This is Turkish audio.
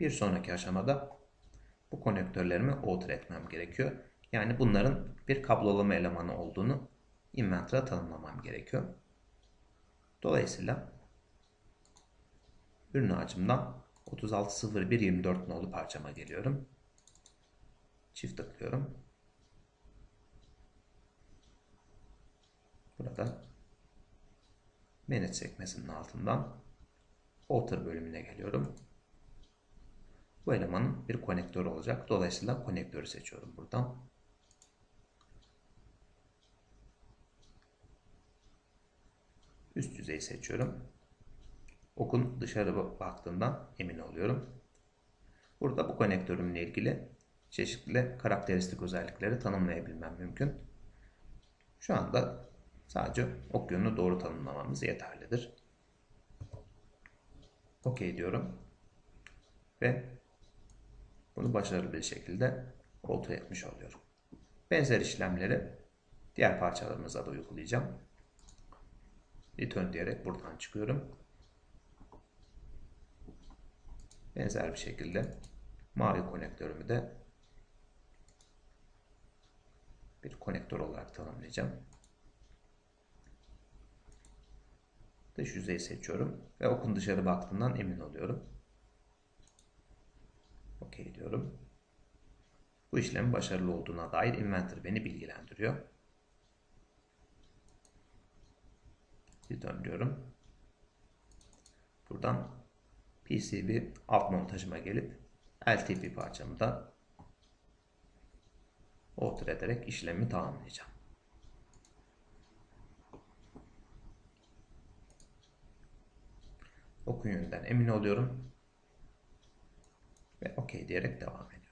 Bir sonraki aşamada bu konektörlerimi outer etmem gerekiyor. Yani bunların bir kablolama elemanı olduğunu inventory'a tanımlamam gerekiyor. Dolayısıyla ürün ağacımdan 360124 nolu parçama geliyorum. Çift tıklıyorum. Burada Manage sekmesinin altından Outer bölümüne geliyorum. Bu elemanın bir konektör olacak. Dolayısıyla konektörü seçiyorum buradan. Üst yüzeyi seçiyorum. Okun dışarı baktığından emin oluyorum. Burada bu konektörümle ilgili çeşitli karakteristik özellikleri tanımlayabilmem mümkün. Şu anda sadece ok yönünü doğru tanımlamamız yeterlidir. OK diyorum. Ve bunu başarılı bir şekilde koltuğa etmiş oluyorum. Benzer işlemleri diğer parçalarımıza da uygulayacağım. Return diyerek buradan çıkıyorum. Benzer bir şekilde mavi konektörümü de bir konektör olarak tanımlayacağım. Dış yüzeyi seçiyorum ve okun dışarı baktığından emin oluyorum. OK diyorum. Bu işlemin başarılı olduğuna dair inventor beni bilgilendiriyor. Return diyorum. Buradan PCB alt montajıma gelip LTP parçamı da outer ederek işlemi tamamlayacağım. Okun yönünden emin oluyorum. Ve OK diyerek devam ediyorum.